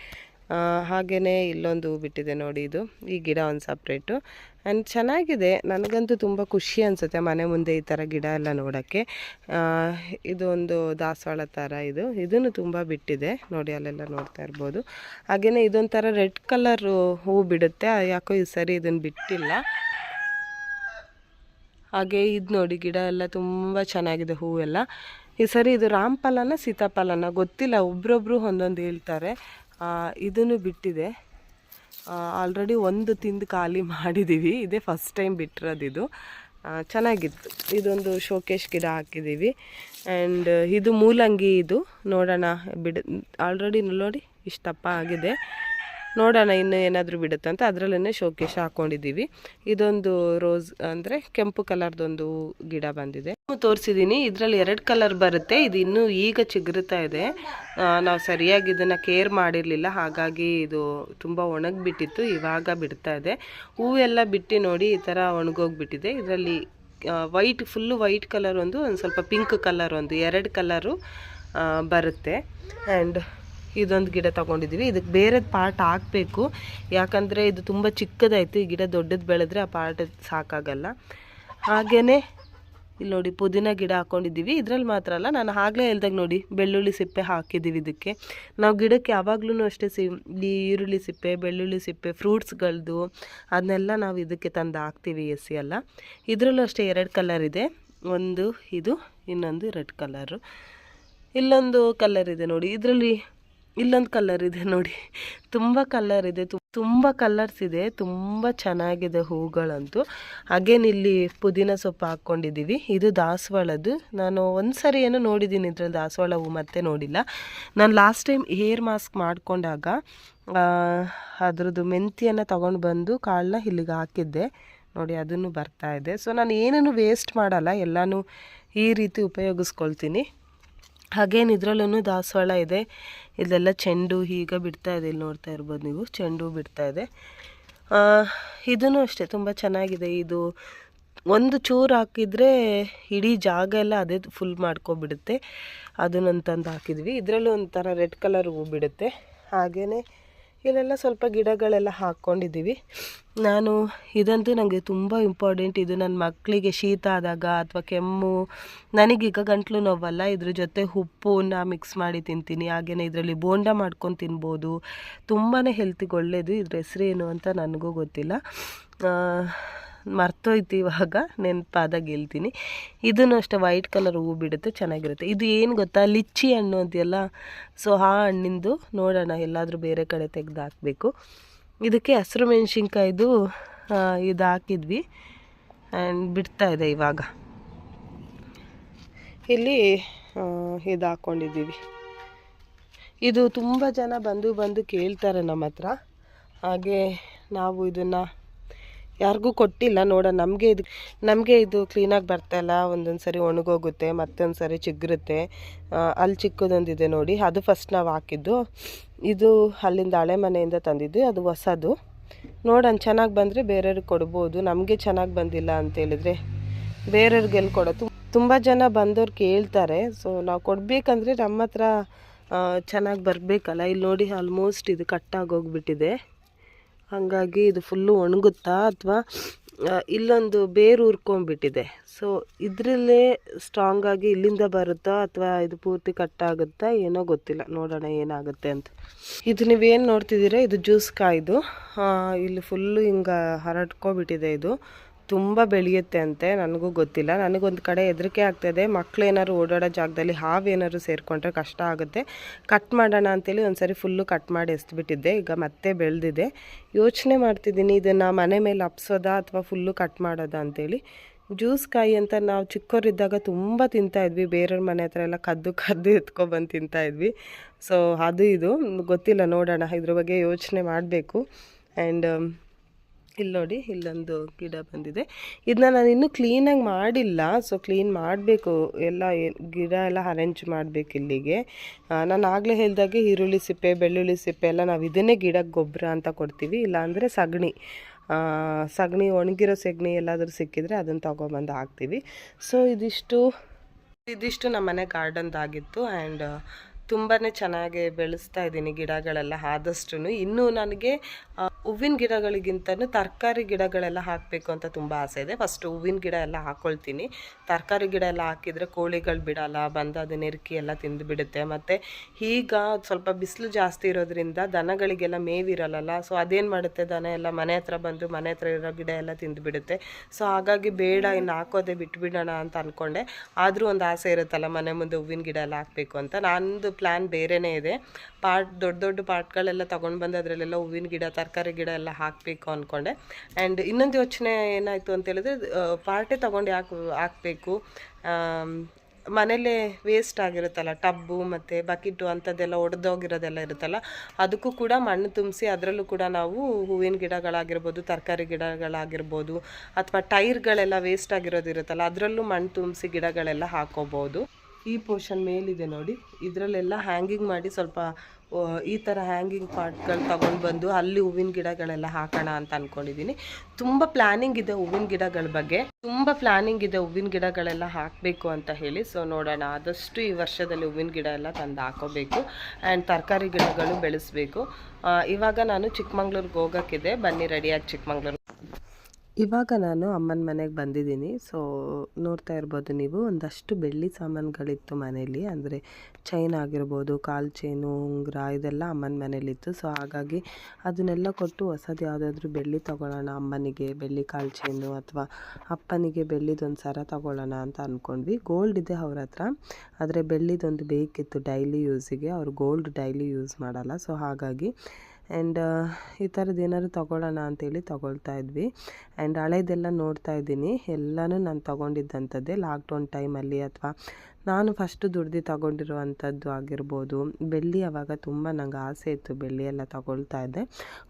ಹಾಗೆಯೇ ಇಲ್ಲೊಂದು ಬಿಟ್ಟಿದೆ ನೋಡಿ ಇದು. ಈ ಗಿಡ ಒಂದು ಸಪ್ರೇಟು ಆ್ಯಂಡ್ ಚೆನ್ನಾಗಿದೆ. ನನಗಂತೂ ತುಂಬ ಖುಷಿ ಅನಿಸುತ್ತೆ ಮನೆ ಮುಂದೆ ಈ ಥರ ಗಿಡ ಎಲ್ಲ ನೋಡೋಕ್ಕೆ. ಇದು ಒಂದು ದಾಸವಾಳ ಥರ ಇದು. ಇದನ್ನು ತುಂಬ ಬಿಟ್ಟಿದೆ. ನೋಡಿ, ಅಲ್ಲೆಲ್ಲ ನೋಡ್ತಾ ಇರ್ಬೋದು. ಹಾಗೆಯೇ ಇದೊಂಥರ ರೆಡ್ ಕಲರ್ ಹೂ ಬಿಡುತ್ತೆ. ಯಾಕೋ ಈ ಸರಿ ಇದನ್ನು ಬಿಟ್ಟಿಲ್ಲ. ಹಾಗೆ ಇದು ನೋಡಿ, ಗಿಡ ಎಲ್ಲ ತುಂಬ ಚೆನ್ನಾಗಿದೆ ಹೂವೆಲ್ಲ. ಈ ಸರಿ ಇದು ರಾಮಫಲನ ಸೀತಾಫಲನ ಗೊತ್ತಿಲ್ಲ, ಒಬ್ರೊಬ್ರು ಒಂದೊಂದು ಹೇಳ್ತಾರೆ. ಇದನ್ನು ಬಿಟ್ಟಿದೆ. ಆಲ್ರೆಡಿ ಒಂದು ತಿಂದು ಖಾಲಿ ಮಾಡಿದ್ದೀವಿ ಇದೇ ಫಸ್ಟ್ ಟೈಮ್ ಬಿಟ್ಟಿರೋದಿದು ಚೆನ್ನಾಗಿತ್ತು. ಇದೊಂದು ಶೋಕೇಶ್ ಗಿಡ ಹಾಕಿದ್ದೀವಿ ಆ್ಯಂಡ್ ಇದು ಮೂಲಂಗಿ ಇದು. ನೋಡೋಣ, ಬಿಡ ಆಲ್ರೆಡಿ ನೋಡಿ, ಇಷ್ಟಪ್ಪ ಆಗಿದೆ. ನೋಡೋಣ ಇನ್ನು ಏನಾದರೂ ಬಿಡುತ್ತೆ ಅಂತ ಅದರಲ್ಲೇ ಶೋಕೇಶ ಹಾಕ್ಕೊಂಡಿದ್ದೀವಿ ಇದೊಂದು ರೋಸ್ ಅಂದರೆ ಕೆಂಪು ಕಲರ್ದೊಂದು ಗಿಡ ಬಂದಿದೆ. ತೋರಿಸಿದ್ದೀನಿ ಇದರಲ್ಲಿ ಎರಡು ಕಲರ್ ಬರುತ್ತೆ. ಇದು ಇನ್ನೂ ಈಗ ಚಿಗುರುತ್ತಾ ಇದೆ. ನಾವು ಸರಿಯಾಗಿ ಇದನ್ನು ಕೇರ್ ಮಾಡಿರಲಿಲ್ಲ. ಹಾಗಾಗಿ ಇದು ತುಂಬ ಒಣಗಿಬಿಟ್ಟಿತ್ತು. ಇವಾಗ ಬಿಡ್ತಾ ಇದೆ. ಹೂವೆಲ್ಲ ಬಿಟ್ಟು ನೋಡಿ ಈ ಥರ ಒಣಗೋಗ್ಬಿಟ್ಟಿದೆ. ಇದರಲ್ಲಿ ವೈಟ್ ಫುಲ್ಲು ವೈಟ್ ಕಲರ್ ಒಂದು ಒಂದು ಸ್ವಲ್ಪ ಪಿಂಕ್ ಕಲರ್ ಒಂದು, ಎರಡು ಕಲರು ಬರುತ್ತೆ. ಆ್ಯಂಡ್ ಇದೊಂದು ಗಿಡ ತೊಗೊಂಡಿದ್ದೀವಿ ಇದಕ್ಕೆ ಬೇರೆ ಪಾರ್ಟ್ ಹಾಕಬೇಕು. ಯಾಕಂದರೆ ಇದು ತುಂಬ ಚಿಕ್ಕದಾಯಿತು. ಈ ಗಿಡ ದೊಡ್ಡದು ಬೆಳೆದ್ರೆ ಆ ಪಾರ್ಟ್ ಸಾಕಾಗಲ್ಲ. ಹಾಗೇ ಇಲ್ಲಿ ನೋಡಿ ಪುದೀನ ಗಿಡ ಹಾಕ್ಕೊಂಡಿದ್ದೀವಿ ಇದ್ರಲ್ಲಿ ಮಾತ್ರ ಅಲ್ಲ, ನಾನು ಆಗಲೇ ಹೇಳ್ದಾಗ ನೋಡಿ ಬೆಳ್ಳುಳ್ಳಿ ಸಿಪ್ಪೆ ಹಾಕಿದ್ದೀವಿ ಇದಕ್ಕೆ. ನಾವು ಗಿಡಕ್ಕೆ ಯಾವಾಗ್ಲೂ ಅಷ್ಟೇ ಸಿ ಈ ಈರುಳ್ಳಿ ಸಿಪ್ಪೆ, ಬೆಳ್ಳುಳ್ಳಿ ಸಿಪ್ಪೆ ಫ್ರೂಟ್ಸ್ಗಳದ್ದು ಅದನ್ನೆಲ್ಲ ನಾವು ಇದಕ್ಕೆ ತಂದು ಹಾಕ್ತೀವಿ ಎಸಿ ಎಲ್ಲ. ಇದರಲ್ಲೂ ಅಷ್ಟೇ ಎರಡು ಕಲರ್ ಇದೆ. ಒಂದು, ಇದು, ಇನ್ನೊಂದು ರೆಡ್ ಕಲರು. ಇಲ್ಲೊಂದು ಕಲರ್ ಇದೆ ನೋಡಿ. ಇದರಲ್ಲಿ ಇಲ್ಲೊಂದು ಕಲರ್ ಇದೆ ನೋಡಿ. ತುಂಬ ಕಲರ್ ಇದೆ ತುಂಬ ಕಲರ್ಸ್ ಇದೆ, ತುಂಬ ಚೆನ್ನಾಗಿದೆ ಹೂಗಳಂತೂ. ಹಾಗೇನು ಇಲ್ಲಿ ಪುದೀನ ಸೊಪ್ಪು ಹಾಕ್ಕೊಂಡಿದ್ದೀವಿ. ಇದು ದಾಸವಾಳದ್ದು. ನಾನು ಒಂದು ಸರಿ ಏನೋ ನೋಡಿದ್ದೀನಿ ಇದರಲ್ಲಿ ದಾಸವಾಳ ಹೂ ಮತ್ತೆ ನೋಡಿಲ್ಲ. ನಾನು ಲಾಸ್ಟ್ ಟೈಮ್ ಹೇರ್ ಮಾಸ್ಕ್ ಮಾಡಿಕೊಂಡಾಗ ಅದರದ್ದು ಮೆಂತಿಯನ್ನು ತೊಗೊಂಡು ಬಂದು ಕಾಳನ್ನ ಇಲ್ಲಿಗೆ ಹಾಕಿದ್ದೆ. ನೋಡಿ, ಅದನ್ನು ಬರ್ತಾ ಇದೆ. ಸೊ ನಾನು ಏನೇನು ವೇಸ್ಟ್ ಮಾಡಲ್ಲ. ಎಲ್ಲನೂ ಈ ರೀತಿ ಉಪಯೋಗಿಸ್ಕೊಳ್ತೀನಿ. ಹಾಗೇನು ಇದರಲ್ಲೂ ದಾಸವಾಳ ಇದೆ. ಇದೆಲ್ಲ ಚೆಂಡು ಈಗ ಬಿಡ್ತಾ ಇದೆ. ಇಲ್ಲಿ ನೋಡ್ತಾ ಇರ್ಬೋದು ನೀವು. ಚೆಂಡು ಬಿಡ್ತಾ ಇದೆ. ಇದೂ ಅಷ್ಟೇ. ತುಂಬ ಚೆನ್ನಾಗಿದೆ. ಇದು ಒಂದು ಚೂರು ಹಾಕಿದರೆ ಇಡೀ ಜಾಗ ಎಲ್ಲ ಅದೇ ಫುಲ್ ಮಾಡ್ಕೊಬಿಡುತ್ತೆ. ಅದನ್ನೊಂದು ತಂದು ಹಾಕಿದ್ವಿ. ಇದರಲ್ಲೂ ಒಂಥರ ರೆಡ್ ಕಲರ್ ಹೂ ಬಿಡುತ್ತೆ. ಹಾಗೆಯೇ ಇಲ್ಲೆಲ್ಲ ಸ್ವಲ್ಪ ಗಿಡಗಳೆಲ್ಲ ಹಾಕ್ಕೊಂಡಿದ್ದೀವಿ. ನಾನು ಇದಂತೂ ನನಗೆ ತುಂಬ ಇಂಪಾರ್ಟೆಂಟ್ ಇದು ನನ್ನ ಮಕ್ಕಳಿಗೆ ಶೀತ ಆದಾಗ ಅಥವಾ ಕೆಮ್ಮು. ನನಗೀಗ ಗಂಟ್ಲು ನೋವಲ್ಲ, ಇದ್ರ ಜೊತೆ ಉಪ್ಪನ್ನ ಮಿಕ್ಸ್ ಮಾಡಿ ತಿಂತೀನಿ. ಹಾಗೆಯೇ ಇದರಲ್ಲಿ ಬೋಂಡ ಮಾಡ್ಕೊಂಡು ತಿನ್ಬೋದು. ತುಂಬಾ ಹೆಲ್ತಿಗೆ ಒಳ್ಳೆಯದು ಇದ್ರ ಹೆಸರೇನು ಅಂತ ನನಗೂ ಗೊತ್ತಿಲ್ಲ. ಮರ್ತೋಯ್ತು ಇವಾಗ ನೆನಪಾದಾಗ ಹೇಳ್ತೀನಿ ಇದನ್ನು ಅಷ್ಟೇ ವೈಟ್ ಕಲರ್ ಹೂ ಬಿಡುತ್ತೆ, ಚೆನ್ನಾಗಿರುತ್ತೆ. ಇದು ಏನು ಗೊತ್ತಾ? ಲಿಚ್ಚಿ ಹಣ್ಣು ಅಂತೆಲ್ಲ ಸೊ ಆ ಹಣ್ಣಿಂದು ನೋಡೋಣ, ಎಲ್ಲಾದರೂ ಬೇರೆ ಕಡೆ ತೆಗೆದು ಹಾಕಬೇಕು ಇದಕ್ಕೆ ಹಸಿರು ಮೆಣಸಿನ್ಕಾಯ್ದು ಇದು ಹಾಕಿದ್ವಿ. ಆ್ಯಂಡ್ ಬಿಡ್ತಾ ಇದೆ ಇವಾಗ. ಇಲ್ಲಿ ಇದು ಹಾಕ್ಕೊಂಡಿದ್ದೀವಿ ಇದು ತುಂಬ ಜನ ಬಂದು ಬಂದು ಕೇಳ್ತಾರೆ ನಮ್ಮ ಹತ್ರ. ಹಾಗೆ ನಾವು ಇದನ್ನು ಯಾರಿಗೂ ಕೊಟ್ಟಿಲ್ಲ ನೋಡೋಣ ನಮಗೆ ಇದು ನಮಗೆ ಇದು ಕ್ಲೀನಾಗಿ ಬರ್ತಾಯಿಲ್ಲ ಒಂದೊಂದು ಸರಿ ಒಣಗೋಗುತ್ತೆ, ಮತ್ತೊಂದು ಸರಿ ಚಿಗ್ರುತ್ತೆ. ಅಲ್ಲಿ ಚಿಕ್ಕದೊಂದಿದೆ ನೋಡಿ, ಅದು ಫಸ್ಟ್ ನಾವು ಹಾಕಿದ್ದು. ಇದು ಅಲ್ಲಿಂದ ಹಳೆ ಮನೆಯಿಂದ ತಂದಿದ್ದು, ಅದು ಹೊಸದು. ನೋಡೋಣ ಚೆನ್ನಾಗಿ ಬಂದರೆ ಬೇರೆಯವ್ರಿಗೆ ಕೊಡ್ಬೋದು. ನಮಗೆ ಚೆನ್ನಾಗಿ ಬಂದಿಲ್ಲ ಅಂತೇಳಿದರೆ ಬೇರೆಯವ್ರಿಗೆ ಎಲ್ಲಿ ಕೊಡೋದು? ತುಂಬ ಜನ ಬಂದವ್ರು ಕೇಳ್ತಾರೆ. ಸೊ ನಾವು ಕೊಡಬೇಕಂದ್ರೆ ನಮ್ಮ ಹತ್ರ ಚೆನ್ನಾಗಿ ಬರಬೇಕಲ್ಲ. ಇಲ್ಲಿ ನೋಡಿ ಆಲ್ಮೋಸ್ಟ್ ಇದು ಕಟ್ಟಾಗೋಗ್ಬಿಟ್ಟಿದೆ ಹಾಗಾಗಿ ಇದು ಫುಲ್ಲು ಒಣಗುತ್ತಾ ಅಥವಾ ಇಲ್ಲೊಂದು ಬೇರು ಉರ್ಕೊಂಡ್ಬಿಟ್ಟಿದೆ ಸೊ ಇದರಲ್ಲೇ ಸ್ಟ್ರಾಂಗಾಗಿ ಇಲ್ಲಿಂದ ಬರುತ್ತಾ ಅಥವಾ ಇದು ಪೂರ್ತಿ ಕಟ್ಟಾಗುತ್ತಾ ಏನೋ ಗೊತ್ತಿಲ್ಲ. ನೋಡೋಣ ಏನಾಗುತ್ತೆ ಅಂತ. ಇದು ನೀವೇನು ನೋಡ್ತಿದ್ದೀರಾ? ಇದು ಜ್ಯೂಸ್ ಕಾಯ್ದು. ಇಲ್ಲಿ ಫುಲ್ಲು ಹಿಂಗೆ ಹರಡ್ಕೊಬಿಟ್ಟಿದೆ ಇದು. ತುಂಬ ಬೆಳೆಯುತ್ತೆ ಅಂತೆ, ನನಗೂ ಗೊತ್ತಿಲ್ಲ. ನನಗೊಂದು ಕಡೆ ಹೆದರಿಕೆ ಆಗ್ತಾಯಿದೆ ಮಕ್ಕಳು ಏನಾದ್ರು ಓಡಾಡೋ ಜಾಗದಲ್ಲಿ ಹಾವೇನಾದ್ರು ಸೇರಿಕೊಂಡ್ರೆ ಕಷ್ಟ ಆಗುತ್ತೆ. ಕಟ್ ಮಾಡೋಣ ಅಂತೇಳಿ ಒಂದು ಸರಿ ಫುಲ್ಲು ಕಟ್ ಮಾಡಿ ಎಸ್ಬಿಟ್ಟಿದ್ದೆ. ಈಗ ಮತ್ತೆ ಬೆಳೆದಿದೆ. ಯೋಚನೆ ಮಾಡ್ತಿದ್ದೀನಿ, ಇದನ್ನು ಮನೆ ಮೇಲೆ ಅಪ್ಸೋದಾ ಅಥವಾ ಫುಲ್ಲು ಕಟ್ ಮಾಡೋದಾ ಅಂತೇಳಿ. ಜ್ಯೂಸ್ ಕಾಯಿ ಅಂತ ನಾವು ಚಿಕ್ಕವರಿದ್ದಾಗ ತುಂಬ ತಿಂತಾ ಇದ್ವಿ. ಬೇರೆಯವ್ರ ಮನೆ ಹತ್ರ ಎಲ್ಲ ಕದ್ದು ಕದ್ದು ಎತ್ಕೊಬಂದು ತಿಂತಾ ಇದ್ವಿ. ಸೊ ಅದು ಇದು. ಗೊತ್ತಿಲ್ಲ, ನೋಡೋಣ. ಇದ್ರ ಬಗ್ಗೆ ಯೋಚನೆ ಮಾಡಬೇಕು. ಆ್ಯಂಡ್ ಇಲ್ಲಿ ನೋಡಿ ಇಲ್ಲೊಂದು ಗಿಡ ಬಂದಿದೆ. ಇದನ್ನ ನಾನು ಇನ್ನೂ ಕ್ಲೀನಾಗಿ ಮಾಡಿಲ್ಲ. ಸೊ ಕ್ಲೀನ್ ಮಾಡಬೇಕು. ಎಲ್ಲ ಗಿಡ ಎಲ್ಲ ಅರೇಂಜ್ ಮಾಡಬೇಕು ಇಲ್ಲಿಗೆ. ನಾನು ಆಗಲೇ ಹೇಳಿದಾಗೆ ಈರುಳ್ಳಿ ಸಿಪ್ಪೆ, ಬೆಳ್ಳುಳ್ಳಿ ಸಿಪ್ಪೆ ಎಲ್ಲ ನಾವು ಇದನ್ನೇ ಗಿಡಕ್ಕೆ ಗೊಬ್ಬರ ಅಂತ ಕೊಡ್ತೀವಿ. ಇಲ್ಲಾಂದರೆ ಸಗಣಿ. ಸಗಣಿ, ಒಣಗಿರೋ ಸಗಣಿ ಎಲ್ಲಾದರೂ ಸಿಕ್ಕಿದರೆ ಅದನ್ನು ತೊಗೊಬಂದು ಹಾಕ್ತೀವಿ. ಸೊ ಇದಿಷ್ಟು. ಇದಿಷ್ಟು ನಮ್ಮ ಮನೆ ಗಾರ್ಡನ್ದಾಗಿತ್ತು ಆ್ಯಂಡ್ ತುಂಬಾ ಚೆನ್ನಾಗಿ ಬೆಳೆಸ್ತಾ ಇದ್ದೀನಿ ಗಿಡಗಳೆಲ್ಲ ಆದಷ್ಟು ಇನ್ನೂ ನನಗೆ ಹೂವಿನ ಗಿಡಗಳಿಗಿಂತನೂ ತರಕಾರಿ ಗಿಡಗಳೆಲ್ಲ ಹಾಕಬೇಕು ಅಂತ ತುಂಬ ಆಸೆ ಇದೆ. ಫಸ್ಟ್ ಹೂವಿನ ಗಿಡ ಎಲ್ಲ ಹಾಕ್ಕೊಳ್ತೀನಿ ತರಕಾರಿ ಗಿಡ ಎಲ್ಲ ಹಾಕಿದರೆ ಕೋಳಿಗಳು ಬಿಡಲ್ಲ, ಬಂದು ಅದನ್ನ ನೆರಕಿ ಎಲ್ಲ ತಿಂದು ಬಿಡುತ್ತೆ. ಮತ್ತು ಈಗ ಸ್ವಲ್ಪ ಬಿಸಿಲು ಜಾಸ್ತಿ ಇರೋದ್ರಿಂದ ದನಗಳಿಗೆಲ್ಲ ಮೇವಿರಲ್ಲ ಸೊ ಅದೇನು ಮಾಡುತ್ತೆ, ದನ ಎಲ್ಲ ಮನೆ ಹತ್ರ ಬಂದು ಮನೆ ಹತ್ರ ಇರೋ ಗಿಡ ಎಲ್ಲ ತಿಂದು ಬಿಡುತ್ತೆ. ಸೊ ಹಾಗಾಗಿ ಬೇಡ, ಇನ್ನು ಹಾಕೋದೆ ಬಿಟ್ಬಿಡೋಣ ಅಂತ ಅಂದ್ಕೊಂಡೆ ಆದರೂ ಒಂದು ಆಸೆ ಇರುತ್ತಲ್ಲ, ಮನೆ ಮುಂದೆ ಹೂವಿನ ಗಿಡ ಎಲ್ಲ ಹಾಕಬೇಕು ಅಂತ. ನಂದು ಪ್ಲ್ಯಾನ್ ಬೇರೆಯೇ ಇದೆ. ಪಾಟ್ ದೊಡ್ಡ ದೊಡ್ಡ ಪಾರ್ಟ್ಗಳೆಲ್ಲ ತೊಗೊಂಡು ಬಂದು ಅದರಲ್ಲೆಲ್ಲ ಹೂವಿನ ಗಿಡ, ತರಕಾರಿ ಗಿಡ ಎಲ್ಲ ಹಾಕಬೇಕು ಅಂದ್ಕೊಂಡೆ ಆ್ಯಂಡ್ ಇನ್ನೊಂದು ಯೋಚನೆ ಏನಾಯಿತು ಅಂತ ಹೇಳಿದ್ರೆ ಪಾರ್ಟೇ ತೊಗೊಂಡು ಯಾಕೆ ಹಾಕಬೇಕು? ಮನೇಲೇ ವೇಸ್ಟ್ ಆಗಿರುತ್ತಲ್ಲ, ಟಬ್ಬು ಮತ್ತು ಬಕೆಟು ಅಂಥದ್ದೆಲ್ಲ ಒಡೆದೋಗಿರೋದೆಲ್ಲ ಇರುತ್ತಲ್ಲ, ಅದಕ್ಕೂ ಕೂಡ ಮಣ್ಣು ತುಂಬಿಸಿ ಅದರಲ್ಲೂ ಕೂಡ ನಾವು ಹೂವಿನ ಗಿಡಗಳಾಗಿರ್ಬೋದು, ತರಕಾರಿ ಗಿಡಗಳಾಗಿರ್ಬೋದು, ಅಥವಾ ಟೈರ್ಗಳೆಲ್ಲ ವೇಸ್ಟ್ ಆಗಿರೋದಿರುತ್ತಲ್ಲ ಅದರಲ್ಲೂ ಮಣ್ಣು ತುಂಬಿಸಿ ಗಿಡಗಳೆಲ್ಲ ಹಾಕೋಬೋದು. ಈ ಪೋರ್ಷನ್ ಮೇಲಿದೆ ನೋಡಿ. ಇದರಲ್ಲೆಲ್ಲ ಹ್ಯಾಂಗಿಂಗ್ ಮಾಡಿ ಸ್ವಲ್ಪ ಈ ಥರ ಹ್ಯಾಂಗಿಂಗ್ ಪಾಟ್ಗಳು ತೊಗೊಂಡು ಬಂದು ಅಲ್ಲಿ ಹೂವಿನ ಗಿಡಗಳೆಲ್ಲ ಹಾಕೋಣ ಅಂತ ಅಂದ್ಕೊಂಡಿದ್ದೀನಿ ತುಂಬ ಪ್ಲ್ಯಾನಿಂಗ್ ಇದೆ ಹೂವಿನ ಗಿಡಗಳ ಬಗ್ಗೆ. ತುಂಬ ಪ್ಲ್ಯಾನಿಂಗ್ ಇದೆ ಹೂವಿನ ಗಿಡಗಳೆಲ್ಲ ಹಾಕಬೇಕು ಅಂತ ಹೇಳಿ. ಸೊ ನೋಡೋಣ. ಆದಷ್ಟು ಈ ವರ್ಷದಲ್ಲಿ ಹೂವಿನ ಗಿಡ ಎಲ್ಲ ತಂದು ಹಾಕೋಬೇಕು. ಆ್ಯಂಡ್ ತರಕಾರಿ ಗಿಡಗಳು ಬೆಳೆಸಬೇಕು. ಇವಾಗ ನಾನು ಚಿಕ್ಕಮಂಗ್ಳೂರಿಗೆ ಹೋಗೋಕ್ಕಿದೆ. ಬನ್ನಿ ರೆಡಿಯಾಗಿ ಚಿಕ್ಕಮಂಗ್ಳೂರು ಇವಾಗ ನಾನು ಅಮ್ಮನ ಮನೆಗೆ ಬಂದಿದ್ದೀನಿ. ಸೊ, ನೋಡ್ತಾ ಇರ್ಬೋದು ನೀವು, ಒಂದಷ್ಟು ಬೆಳ್ಳಿ ಸಾಮಾನುಗಳಿತ್ತು ಮನೇಲಿ ಅಂದರೆ ಚೈನ್ ಆಗಿರ್ಬೋದು, ಕಾಲು ಚೈನು, ಉಂಗುರ, ಇದೆಲ್ಲ ಅಮ್ಮನ ಮನೇಲಿತ್ತು ಸೊ, ಹಾಗಾಗಿ ಅದನ್ನೆಲ್ಲ ಕೊಟ್ಟು ಹೊಸದು ಯಾವುದಾದ್ರೂ ಬೆಳ್ಳಿ ತೊಗೊಳ್ಳೋಣ, ಅಮ್ಮನಿಗೆ ಬೆಳ್ಳಿ ಕಾಲು ಚೈನು ಅಥವಾ ಅಪ್ಪನಿಗೆ ಬೆಳ್ಳಿದೊಂದು ಸರ ತೊಗೊಳ್ಳೋಣ ಅಂತ ಅಂದ್ಕೊಂಡ್ವಿ ಗೋಲ್ಡ್ ಇದೆ ಅವ್ರ ಹತ್ರ. ಆದರೆ ಬೆಳ್ಳಿದೊಂದು ಬೇಕಿತ್ತು ಡೈಲಿ ಯೂಸಿಗೆ. ಅವ್ರು ಗೋಲ್ಡ್ ಡೈಲಿ ಯೂಸ್ ಮಾಡಲ್ಲ. ಸೊ, ಹಾಗಾಗಿ ಆ್ಯಂಡ್ ಈ ಥರದ್ದು ಏನಾದ್ರು ತೊಗೊಳ್ಳೋಣ ಅಂತೇಳಿ ತೊಗೊಳ್ತಾ ಇದ್ವಿ. ಆ್ಯಂಡ್ ಹಳೇದೆಲ್ಲ ನೋಡ್ತಾ ಇದ್ದೀನಿ. ಎಲ್ಲನೂ ನಾನು ತೊಗೊಂಡಿದ್ದಂಥದ್ದೇ ಲಾಕ್ಡೌನ್ ಟೈಮಲ್ಲಿ ಅಥವಾ ನಾನು ಫಸ್ಟು ದುಡ್ದು ತಗೊಂಡಿರುವಂಥದ್ದು ಆಗಿರ್ಬೋದು. ಬೆಳ್ಳಿ ಅವಾಗ ತುಂಬ ನಂಗೆ ಆಸೆ ಇತ್ತು ಬೆಳ್ಳಿ ಎಲ್ಲ ತಗೊಳ್ತಾ ಇದ್ದೆ.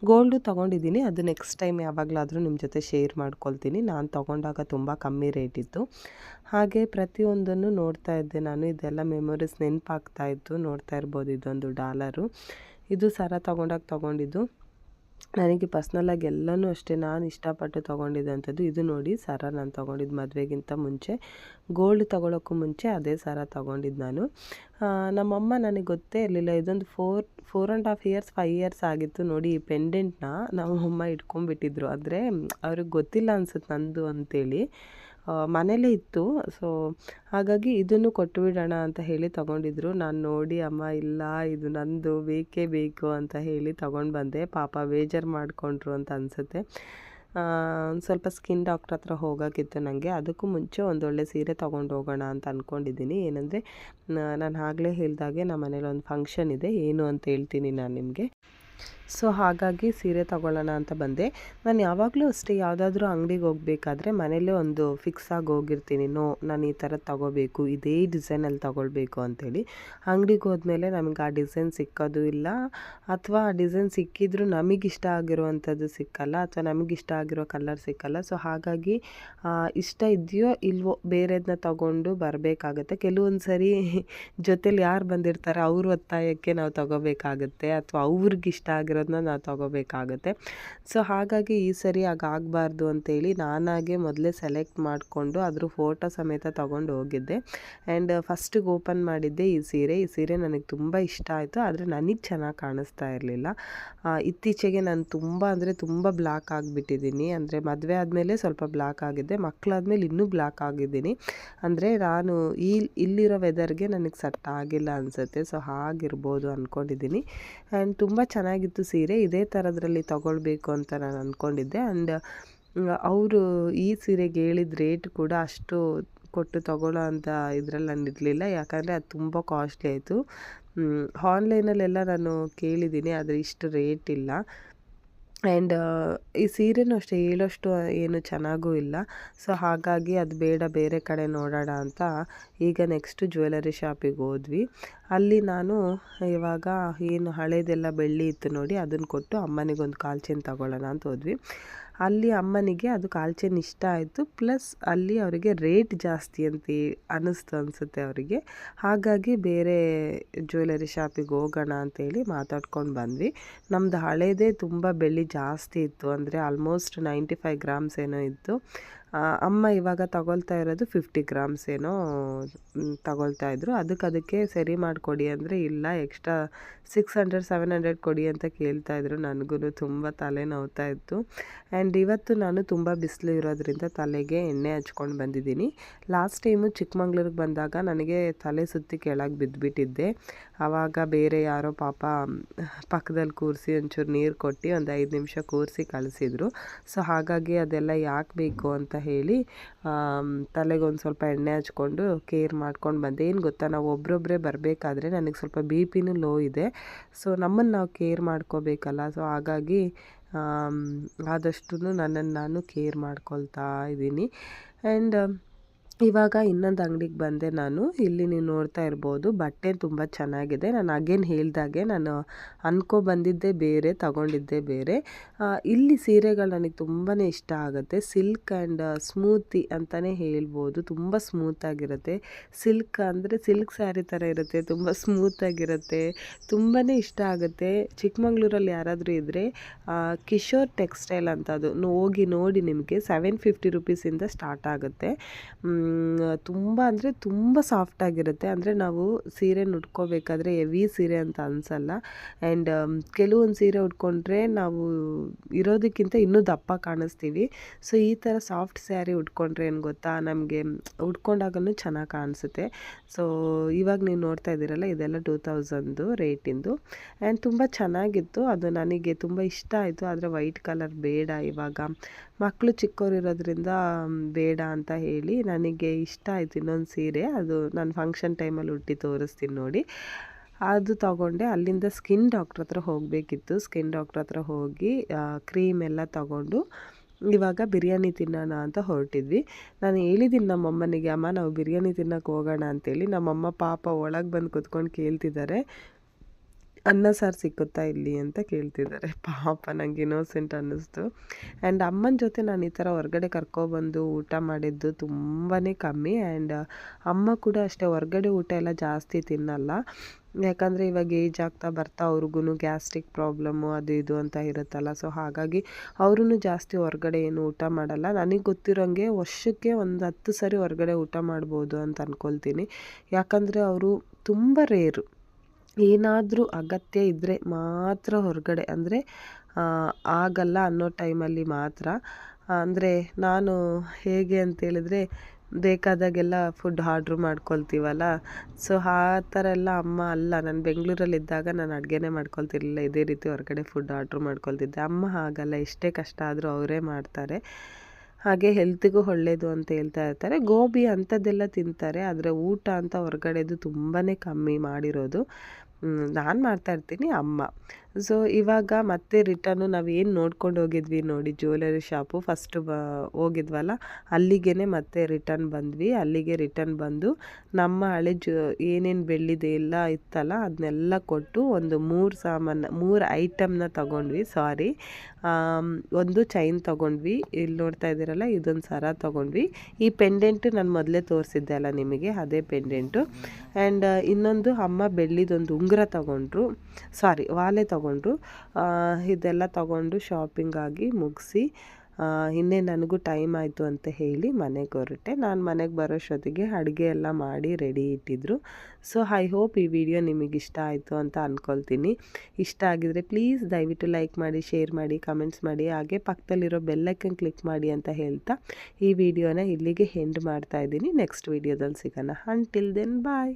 ಗೋಲ್ಡು ತೊಗೊಂಡಿದ್ದೀನಿ, ಅದು ನೆಕ್ಸ್ಟ್ ಟೈಮ್ ಯಾವಾಗಲಾದರೂ ನಿಮ್ಮ ಜೊತೆ ಶೇರ್ ಮಾಡ್ಕೊಳ್ತೀನಿ. ನಾನು ತೊಗೊಂಡಾಗ ತುಂಬ ಕಮ್ಮಿ ರೇಟ್ ಇತ್ತು. ಹಾಗೆ ಪ್ರತಿಯೊಂದನ್ನು ನೋಡ್ತಾ ಇದ್ದೆ ನಾನು, ಇದೆಲ್ಲ ಮೆಮೊರೀಸ್ ನೆನಪಾಗ್ತಾ ಇತ್ತು. ನೋಡ್ತಾ ಇರ್ಬೋದು ಇದೊಂದು ಡಾಲರು ಇದು ಸರ ತೊಗೊಂಡಾಗ ತೊಗೊಂಡಿದ್ದು ನನಗೆ ಪರ್ಸ್ನಲಾಗಿ ಎಲ್ಲನೂ ಅಷ್ಟೇ ನಾನು ಇಷ್ಟಪಟ್ಟು ತೊಗೊಂಡಿದ್ದಂಥದ್ದು ಇದು ನೋಡಿ ಸರ ನಾನು ತೊಗೊಂಡಿದ್ದು ಮದುವೆಗಿಂತ ಮುಂಚೆ. ಗೋಲ್ಡ್ ತೊಗೊಳೋಕ್ಕೂ ಮುಂಚೆ ಅದೇ ಸರ ತೊಗೊಂಡಿದ್ದು ನಾನು. ನಮ್ಮಮ್ಮ ನನಗೆ ಗೊತ್ತೇ ಇರಲಿಲ್ಲ, ಇದೊಂದು four four and half years five years ಆಗಿತ್ತು ನೋಡಿ ಈ ಪೆಂಡೆಂಟ್ನ ನಮ್ಮಮ್ಮ ಇಟ್ಕೊಂಡ್ಬಿಟ್ಟಿದ್ರು. ಆದರೆ ಅವ್ರಿಗೆ ಗೊತ್ತಿಲ್ಲ ಅನ್ಸುತ್ತೆ ನಂದು ಅಂತೇಳಿ. ಮನೇಲೇ ಇತ್ತು. ಸೊ ಹಾಗಾಗಿ ಇದನ್ನು ಕೊಟ್ಟು ಬಿಡೋಣ ಅಂತ ಹೇಳಿ ತಗೊಂಡಿದ್ರು. ನಾನು ನೋಡಿ, ಅಮ್ಮ, ಇಲ್ಲ, ಇದು ನಂದು ಬೇಕೇ ಬೇಕು ಅಂತ ಹೇಳಿ ತಗೊಂಡು ಬಂದೆ. ಪಾಪ ಬೇಜಾರು ಮಾಡಿಕೊಂಡ್ರು ಅಂತ ಅನಿಸುತ್ತೆ. ಒಂದು ಸ್ವಲ್ಪ ಸ್ಕಿನ್ ಡಾಕ್ಟ್ರ್ ಹತ್ರ ಹೋಗೋಕ್ಕಿತ್ತು ನನಗೆ ಅದಕ್ಕೂ ಮುಂಚೆ ಒಂದೊಳ್ಳೆ ಸೀರೆ ತೊಗೊಂಡು ಹೋಗೋಣ ಅಂತ ಅಂದ್ಕೊಂಡಿದ್ದೀನಿ ಏನಂದರೆ ನಾನು ಆಗಲೇ ಹೇಳಿದಾಗೆ ನಮ್ಮ ಮನೇಲಿ ಒಂದು ಫಂಕ್ಷನ್ ಇದೆ. ಏನು ಅಂತ ಹೇಳ್ತೀನಿ ನಾನು ನಿಮಗೆ. ಸೊ ಹಾಗಾಗಿ ಸೀರೆ ತಗೊಳ್ಳೋಣ ಅಂತ ಬಂದೆ. ನಾನು ಯಾವಾಗಲೂ ಅಷ್ಟೇ ಯಾವುದಾದ್ರೂ ಅಂಗಡಿಗೆ ಹೋಗಬೇಕಾದ್ರೆ ಮನೇಲೇ ಒಂದು ಫಿಕ್ಸ್ ಆಗಿ ಹೋಗಿರ್ತೀನಿ. ನೋ ನಾನು ಈ ಥರ ತಗೋಬೇಕು, ಇದೇ ಡಿಸೈನಲ್ಲಿ ತಗೊಳ್ಬೇಕು ಅಂಥೇಳಿ ಅಂಗಡಿಗೆ ಹೋದ್ಮೇಲೆ ನಮಗೆ ಆ ಡಿಸೈನ್ ಸಿಕ್ಕೋದು ಇಲ್ಲ. ಅಥವಾ ಆ ಡಿಸೈನ್ ಸಿಕ್ಕಿದ್ರೂ ನಮಗಿಷ್ಟ ಆಗಿರುವಂಥದ್ದು ಸಿಕ್ಕಲ್ಲ, ಅಥವಾ ನಮಗಿಷ್ಟ ಆಗಿರೋ ಕಲರ್ ಸಿಕ್ಕಲ್ಲ. ಸೊ ಹಾಗಾಗಿ ಇಷ್ಟ ಇದೆಯೋ ಇಲ್ವೋ ಬೇರೆದನ್ನ ತಗೊಂಡು ಬರಬೇಕಾಗತ್ತೆ. ಕೆಲವೊಂದು ಸರಿ ಜೊತೇಲಿ ಯಾರು ಬಂದಿರ್ತಾರೆ ಅವ್ರ ಒತ್ತಾಯಕ್ಕೆ ನಾವು ತಗೋಬೇಕಾಗುತ್ತೆ. ಅಥವಾ ಅವ್ರಿಗೆ ಇಷ್ಟ ಆಗಿರೋದನ್ನ ನಾನು ತಗೋಬೇಕಾಗುತ್ತೆ. ಸೊ ಹಾಗಾಗಿ ಈ ಸರಿ ಹಾಗಾಗಬಾರ್ದು ಅಂತೇಳಿ ನಾನಾಗೆ ಮೊದಲೇ ಸೆಲೆಕ್ಟ್ ಮಾಡಿಕೊಂಡು ಅದ್ರ ಫೋಟೋ ಸಮೇತ ತೊಗೊಂಡು ಹೋಗಿದ್ದೆ. ಆ್ಯಂಡ್ ಫಸ್ಟಿಗೆ ಓಪನ್ ಮಾಡಿದ್ದೆ ಈ ಸೀರೆ. ಈ ಸೀರೆ ನನಗೆ ತುಂಬ ಇಷ್ಟ ಆಯಿತು, ಆದರೆ ನನಗೆ ಚೆನ್ನಾಗಿ ಕಾಣಿಸ್ತಾ ಇರಲಿಲ್ಲ. ಇತ್ತೀಚೆಗೆ ನಾನು ತುಂಬ ಅಂದರೆ ತುಂಬ ಬ್ಲ್ಯಾಕ್ ಆಗಿಬಿಟ್ಟಿದ್ದೀನಿ. ಅಂದರೆ ಮದುವೆ ಆದಮೇಲೆ ಸ್ವಲ್ಪ ಬ್ಲ್ಯಾಕ್ ಆಗಿದ್ದೆ ಮಕ್ಕಳಾದ್ಮೇಲೆ ಇನ್ನೂ ಬ್ಲ್ಯಾಕ್ ಆಗಿದ್ದೀನಿ. ಅಂದರೆ ನಾನು ಈ, ಇಲ್ಲಿರೋ ವೆದರ್ಗೆ ನನಗೆ ಸೆಟ್ ಆಗಿಲ್ಲ ಅನಿಸುತ್ತೆ. ಸೊ ಹಾಗಿರ್ಬೋದು ಅಂದ್ಕೊಂಡಿದ್ದೀನಿ ಆ್ಯಂಡ್ ತುಂಬ ಚೆನ್ನಾಗಿತ್ತು ಸೀರೆ ಇದೇ ಥರದ್ರಲ್ಲಿ ತಗೊಳ್ಬೇಕು ಅಂತ ನಾನು ಅಂದ್ಕೊಂಡಿದ್ದೆ ಆ್ಯಂಡ್ ಅವರು ಈ ಸೀರೆಗೆ ಹೇಳಿದ ರೇಟ್ ಕೂಡ ಅಷ್ಟು ಕೊಟ್ಟು ತಗೊಳ್ಳೋ ಅಂತ ಇದರಲ್ಲಿ ನಾನು ಇರಲಿಲ್ಲ. ಯಾಕಂದರೆ ಅದು ತುಂಬ ಕಾಸ್ಟ್ಲಿ ಆಯಿತು. ಆನ್ಲೈನಲ್ಲೆಲ್ಲ ನಾನು ಕೇಳಿದ್ದೀನಿ, ಆದರೆ ಇಷ್ಟು ರೇಟ್ ಇಲ್ಲ. ಆ್ಯಂಡ್ ಈ ಸೀರೆನೂ ಅಷ್ಟೇ, ಹೇಳೋಷ್ಟು ಏನು ಚೆನ್ನಾಗೂ ಇಲ್ಲ. ಸೊ ಹಾಗಾಗಿ ಅದು ಬೇಡ, ಬೇರೆ ಕಡೆ ನೋಡೋಣ ಅಂತ ಈಗ ನೆಕ್ಸ್ಟು ಜ್ಯುವೆಲರಿ ಶಾಪಿಗೆ ಹೋದ್ವಿ. ಅಲ್ಲಿ ನಾನು ಇವಾಗ ಏನು ಹಳೇದೆಲ್ಲ ಬೆಳ್ಳಿ ಇತ್ತು ನೋಡಿ, ಅದನ್ನು ಕೊಟ್ಟು ಅಮ್ಮನಿಗೊಂದು ಕಾಲ್ ಚೈನ್ ತಗೊಳ್ಳೋಣ ಅಂತ ಹೋದ್ವಿ. ಅಲ್ಲಿ ಅಮ್ಮನಿಗೆ ಅದು ಕಾಲ್ಚೇನ್ ಇಷ್ಟ ಆಯಿತು. ಪ್ಲಸ್ ಅಲ್ಲಿ ಅವರಿಗೆ ರೇಟ್ ಜಾಸ್ತಿ ಅಂತ ಅನ್ನಿಸ್ತು ಅನಿಸುತ್ತೆ ಅವರಿಗೆ. ಹಾಗಾಗಿ ಬೇರೆ ಜ್ಯುವೆಲರಿ ಶಾಪಿಗೆ ಹೋಗೋಣ ಅಂತೇಳಿ ಮಾತಾಡ್ಕೊಂಡು ಬಂದ್ವಿ. ನಮ್ಮದು ಹಳೇದೇ ತುಂಬ ಬೆಳ್ಳಿ ಜಾಸ್ತಿ ಇತ್ತು. ಅಂದರೆ ಆಲ್ಮೋಸ್ಟ್ ನೈಂಟಿ ಫೈವ್ ಗ್ರಾಮ್ಸ್ ಏನೋ ಇತ್ತು. ಅಮ್ಮ ಇವಾಗ ತಗೊಳ್ತಾ ಇರೋದು ಫಿಫ್ಟಿ ಗ್ರಾಮ್ಸ್ ಏನೋ ತಗೊಳ್ತಾ ಇದ್ರು. ಅದಕ್ಕೆ ಅದಕ್ಕೆ ಸರಿ ಮಾಡಿಕೊಡಿ ಅಂದರೆ ಇಲ್ಲ extra six hundred seven hundred ಕೊಡಿ ಅಂತ ಕೇಳ್ತಾ ಇದ್ರು. ನನಗೂ ತುಂಬ ತಲೆ ನೋವ್ತಾ ಇತ್ತು. ಆ್ಯಂಡ್ ಇವತ್ತು ನಾನು ತುಂಬ ಬಿಸಿಲು ಇರೋದ್ರಿಂದ ತಲೆಗೆ ಎಣ್ಣೆ ಹಚ್ಕೊಂಡು ಬಂದಿದ್ದೀನಿ. ಲಾಸ್ಟ್ ಟೈಮು ಚಿಕ್ಕಮಂಗ್ಳೂರಿಗೆ ಬಂದಾಗ ನನಗೆ ತಲೆ ಸುತ್ತಿ ಕೆಳಗೆ ಬಿದ್ದುಬಿಟ್ಟಿದ್ದೆ ಆವಾಗ ಬೇರೆ ಯಾರೋ ಪಾಪ ಪಕ್ಕದಲ್ಲಿ ಕೂರಿಸಿ ಒಂಚೂರು ನೀರು ಕೊಟ್ಟು ಒಂದು ಐದು ನಿಮಿಷ ಕೂರಿಸಿ ಕಳಿಸಿದ್ರು. ಸೊ ಹಾಗಾಗಿ ಅದೆಲ್ಲ ಯಾಕೆ ಬೇಕು ಅಂತ ಹೇಳಿ ತಲೆಗೆ ಒಂದು ಸ್ವಲ್ಪ ಎಣ್ಣೆ ಹಚ್ಕೊಂಡು ಕೇರ್ ಮಾಡ್ಕೊಂಡು ಬಂದೆ. ಏನು ಗೊತ್ತಾ, ನಾವು ಒಬ್ಬರೊಬ್ಬರೇ ಬರಬೇಕಾದ್ರೆ ನನಗೆ ಸ್ವಲ್ಪ ಬಿ ಪಿನೂ ಲೋ ಇದೆ. ಸೊ ನಮ್ಮನ್ನು ನಾವು ಕೇರ್ ಮಾಡ್ಕೋಬೇಕಲ್ಲ. ಸೊ ಹಾಗಾಗಿ ಆದಷ್ಟು ನನ್ನನ್ನು ನಾನು ಕೇರ್ ಮಾಡ್ಕೊಳ್ತಾ ಇದ್ದೀನಿ. ಆ್ಯಂಡ್ ಇವಾಗ ಇನ್ನೊಂದು ಅಂಗಡಿಗೆ ಬಂದೆ ನಾನು. ಇಲ್ಲಿ ನೀವು ನೋಡ್ತಾ ಇರ್ಬೋದು, ಬಟ್ಟೆ ತುಂಬ ಚೆನ್ನಾಗಿದೆ. ನಾನು ಅಗೇನ್ ಹೇಳಿದಾಗೆ ನಾನು ಅನ್ಕೋ ಬಂದಿದ್ದೆ ಬೇರೆ, ತಗೊಂಡಿದ್ದೆ ಬೇರೆ. ಇಲ್ಲಿ ಸೀರೆಗಳು ನನಗೆ ತುಂಬಾ ಇಷ್ಟ ಆಗುತ್ತೆ. ಸಿಲ್ಕ್ ಆ್ಯಂಡ್ ಸ್ಮೂತಿ ಅಂತಲೇ ಹೇಳ್ಬೋದು. ತುಂಬ ಸ್ಮೂತಾಗಿರುತ್ತೆ ಸಿಲ್ಕ್ ಅಂದರೆ ಸಿಲ್ಕ್ ಸ್ಯಾರಿ ಥರ ಇರುತ್ತೆ, ತುಂಬ ಸ್ಮೂತಾಗಿರುತ್ತೆ ತುಂಬಾ ಇಷ್ಟ ಆಗುತ್ತೆ. ಚಿಕ್ಕಮಂಗ್ಳೂರಲ್ಲಿ ಯಾರಾದರೂ ಇದ್ದರೆ ಕಿಶೋರ್ ಟೆಕ್ಸ್ಟೈಲ್ ಅಂತ ಅದು ಹೋಗಿ ನೋಡಿ ನಿಮಗೆ. ಸೆವೆನ್ ಫಿಫ್ಟಿ ರುಪೀಸಿಂದ ಸ್ಟಾರ್ಟ್ ಆಗುತ್ತೆ. ತುಂಬ ಅಂದರೆ ತುಂಬ ಸಾಫ್ಟಾಗಿರುತ್ತೆ ಅಂದರೆ ನಾವು ಸೀರೆ ಉಟ್ಕೋಬೇಕಾದ್ರೆ ಹೆವಿ ಸೀರೆ ಅಂತ ಅನಿಸಲ್ಲ. ಆ್ಯಂಡ್ ಕೆಲವೊಂದು ಸೀರೆ ಉಟ್ಕೊಂಡ್ರೆ ನಾವು ಇರೋದಕ್ಕಿಂತ ಇನ್ನೂ ದಪ್ಪ ಕಾಣಿಸ್ತೀವಿ. ಸೊ, ಈ ಥರ ಸಾಫ್ಟ್ ಸ್ಯಾರಿ ಉಟ್ಕೊಂಡ್ರೆ ಏನು ಗೊತ್ತಾ? ನಮಗೆ ಉಟ್ಕೊಂಡಾಗಲೂ ಚೆನ್ನಾಗಿ ಕಾಣಿಸುತ್ತೆ. ಸೊ, ಇವಾಗ ನೀವು ನೋಡ್ತಾ ಇದ್ದೀರಲ್ಲ, ಇದೆಲ್ಲ ಟೂ ತೌಸಂಡು ರೇಟಿಂದು. ಆ್ಯಂಡ್ ತುಂಬ ಚೆನ್ನಾಗಿತ್ತು. ಅದು ನನಗೆ ತುಂಬ ಇಷ್ಟ ಆಯಿತು. ಆದರೆ ವೈಟ್ ಕಲರ್ ಬೇಡ ಇವಾಗ. ಮಕ್ಕಳು ಚಿಕ್ಕವರು ಇರೋದ್ರಿಂದ ಬೇಡ ಅಂತ ಹೇಳಿ ನನಗೆ ಇಷ್ಟ ಆಯಿತು ಇನ್ನೊಂದು ಸೀರೆ. ಅದು ನಾನು ಫಂಕ್ಷನ್ ಟೈಮಲ್ಲಿ ಹುಟ್ಟಿ ತೋರಿಸ್ತೀನಿ ನೋಡಿ. ಅದು ತಗೊಂಡೆ. ಅಲ್ಲಿಂದ ಸ್ಕಿನ್ ಡಾಕ್ಟ್ರ್ ಹತ್ರ ಹೋಗಬೇಕಿತ್ತು. ಸ್ಕಿನ್ ಡಾಕ್ಟ್ರ್ ಹತ್ರ ಹೋಗಿ ಕ್ರೀಮ್ ಎಲ್ಲ ತಗೊಂಡು ಇವಾಗ ಬಿರಿಯಾನಿ ತಿನ್ನೋಣ ಅಂತ ಹೊರಟಿದ್ವಿ. ನಾನು ಹೇಳಿದ್ದೀನಿ ನಮ್ಮಮ್ಮನಿಗೆ, ಅಮ್ಮ, ನಾವು ಬಿರಿಯಾನಿ ತಿನ್ನೋಕೆ ಹೋಗೋಣ ಅಂತೇಳಿ. ನಮ್ಮಮ್ಮ ಪಾಪ ಒಳಗೆ ಬಂದು ಕುತ್ಕೊಂಡು ಕೇಳ್ತಿದ್ದಾರೆ. ಅನ್ನ ಸಾರು ಸಿಕ್ಕುತ್ತಾ ಇಲ್ಲಿ ಅಂತ ಕೇಳ್ತಿದ್ದಾರೆ. ಪಾಪ ನನಗೆ ಇನ್ನೋಸೆಂಟ್ ಅನ್ನಿಸ್ತು. ಆ್ಯಂಡ್ ಅಮ್ಮನ ಜೊತೆ ನಾನು ಈ ಥರ ಹೊರಗಡೆ ಕರ್ಕೊಬಂದು ಊಟ ಮಾಡಿದ್ದು ತುಂಬಾ ಕಮ್ಮಿ. ಆ್ಯಂಡ್ ಅಮ್ಮ ಕೂಡ ಅಷ್ಟೇ ಹೊರಗಡೆ ಊಟ ಎಲ್ಲ ಜಾಸ್ತಿ ತಿನ್ನಲ್ಲ. ಯಾಕಂದರೆ ಇವಾಗ ಏಜ್ ಆಗ್ತಾ ಬರ್ತಾ ಅವ್ರಿಗೂ ಗ್ಯಾಸ್ಟ್ರಿಕ್ ಪ್ರಾಬ್ಲಮ್ಮು ಅದು ಇದು ಅಂತ ಇರುತ್ತಲ್ಲ. ಸೊ ಹಾಗಾಗಿ ಅವ್ರೂ ಜಾಸ್ತಿ ಹೊರಗಡೆ ಏನು ಊಟ ಮಾಡಲ್ಲ. ನನಗೆ ಗೊತ್ತಿರೋಂಗೆ ವರ್ಷಕ್ಕೆ ಒಂದು ಹತ್ತು ಸರಿ ಹೊರಗಡೆ ಊಟ ಮಾಡ್ಬೋದು ಅಂತ ಅಂದ್ಕೊಳ್ತೀನಿ ಯಾಕಂದರೆ ಅವರು ತುಂಬ ರೇರು ಏನಾದರೂ ಅಗತ್ಯ ಇದ್ದರೆ ಮಾತ್ರ ಹೊರಗಡೆ. ಅಂದರೆ ಆಗಲ್ಲ ಅನ್ನೋ ಟೈಮಲ್ಲಿ ಮಾತ್ರ. ಅಂದರೆ ನಾನು ಹೇಗೆ ಅಂತೇಳಿದರೆ ಬೇಕಾದಾಗೆಲ್ಲ ಫುಡ್ ಆರ್ಡ್ರ್ ಮಾಡ್ಕೊಳ್ತೀವಲ್ಲ? ಸೊ ಆ ಥರ ಎಲ್ಲ ಅಮ್ಮ ಅಲ್ಲ. ನಾನು ಬೆಂಗಳೂರಲ್ಲಿದ್ದಾಗ ನಾನು ಅಡುಗೆನೇ ಮಾಡ್ಕೊಳ್ತಿರ್ಲಿಲ್ಲ. ಇದೇ ರೀತಿ ಹೊರಗಡೆ ಫುಡ್ ಆರ್ಡ್ರ್ ಮಾಡ್ಕೊಳ್ತಿದ್ದೆ. ಅಮ್ಮ ಆಗಲ್ಲ ಎಷ್ಟೇ ಕಷ್ಟ ಆದರೂ ಅವರೇ ಮಾಡ್ತಾರೆ. ಹಾಗೆ ಹೆಲ್ತಿಗೂ ಒಳ್ಳೆಯದು ಅಂತ ಹೇಳ್ತಾ ಇರ್ತಾರೆ. ಗೋಬಿ ಅಂಥದ್ದೆಲ್ಲ ತಿಂತಾರೆ. ಆದರೆ ಊಟ ಅಂತ ಹೊರಗಡೆದು ತುಂಬಾ ಕಮ್ಮಿ ಮಾಡಿರೋದು. ನಾನು ಮಾಡ್ತಾ ಇರ್ತೀನಿ ಅಮ್ಮ. ಸೊ ಇವಾಗ ಮತ್ತೆ ರಿಟರ್ನು ನಾವು ಏನು ನೋಡ್ಕೊಂಡು ಹೋಗಿದ್ವಿ ನೋಡಿ ಜ್ಯುವೆಲರಿ ಶಾಪು ಫಸ್ಟು ಬ, ಹೋಗಿದ್ವಲ್ಲ ಅಲ್ಲಿಗೆ ಮತ್ತೆ ರಿಟರ್ನ್ ಬಂದ್ವಿ. ಅಲ್ಲಿಗೆ ರಿಟರ್ನ್ ಬಂದು ನಮ್ಮ ಹಳೆ ಜು, ಏನೇನು ಬೆಳ್ಳಿದೆ ಎಲ್ಲ ಇತ್ತಲ್ಲ ಅದನ್ನೆಲ್ಲ ಕೊಟ್ಟು ಒಂದು ಮೂರು ಸಾಮಾನು, ಮೂರು ಐಟಮ್ನ ತಗೊಂಡ್ವಿ ಸಾರಿ ಒಂದು ಚೈನ್ ತಗೊಂಡ್ವಿ. ಇಲ್ಲಿ ನೋಡ್ತಾ ಇದ್ದೀರಲ್ಲ, ಇದೊಂದು ಸರ ತಗೊಂಡ್ವಿ. ಈ ಪೆಂಡೆಂಟು ನಾನು ಮೊದಲೇ ತೋರಿಸಿದ್ದೆ ಅಲ್ಲ ನಿಮಗೆ, ಅದೇ ಪೆಂಡೆಂಟು ಆ್ಯಂಡ್ ಇನ್ನೊಂದು ಅಮ್ಮ ಬೆಳ್ಳಿದೊಂದು ಉಂಗುರ ತೊಗೊಂಡ್ರು. ಸಾರಿ ವಾಲೆ ತಗೊಂಡ್ರು ಇದೆಲ್ಲ ತಗೊಂಡು ಶಾಪಿಂಗ್ ಆಗಿ ಮುಗಿಸಿ ಇನ್ನೇ ನನಗೂ ಟೈಮ್ ಆಯಿತು ಅಂತ ಹೇಳಿ ಮನೆಗೆ ಹೊರಟೆ. ನಾನು ಮನೆಗೆ ಬರೋಷ್ಟೊತ್ತಿಗೆ ಅಡುಗೆ ಎಲ್ಲ ಮಾಡಿ ರೆಡಿ ಇಟ್ಟಿದ್ರು. ಸೊ ಐ ಹೋಪ್ ಈ ವಿಡಿಯೋ ನಿಮಗೆ ಇಷ್ಟ ಆಯಿತು ಅಂತ ಅಂದ್ಕೊಳ್ತೀನಿ ಇಷ್ಟ ಆಗಿದರೆ ಪ್ಲೀಸ್ ದಯವಿಟ್ಟು ಲೈಕ್ ಮಾಡಿ ಶೇರ್ ಮಾಡಿ ಕಮೆಂಟ್ಸ್ ಮಾಡಿ, ಹಾಗೆ ಪಕ್ಕದಲ್ಲಿರೋ ಬೆಲ್ಲೈಕನ್ ಕ್ಲಿಕ್ ಮಾಡಿ ಅಂತ ಹೇಳ್ತಾ ಈ ವಿಡಿಯೋನ ಇಲ್ಲಿಗೆ ಹೆಂಡ್ ಮಾಡ್ತಾ ಇದ್ದೀನಿ. ನೆಕ್ಸ್ಟ್ ವಿಡಿಯೋದಲ್ಲಿ ಸಿಗೋಣ. Until then bye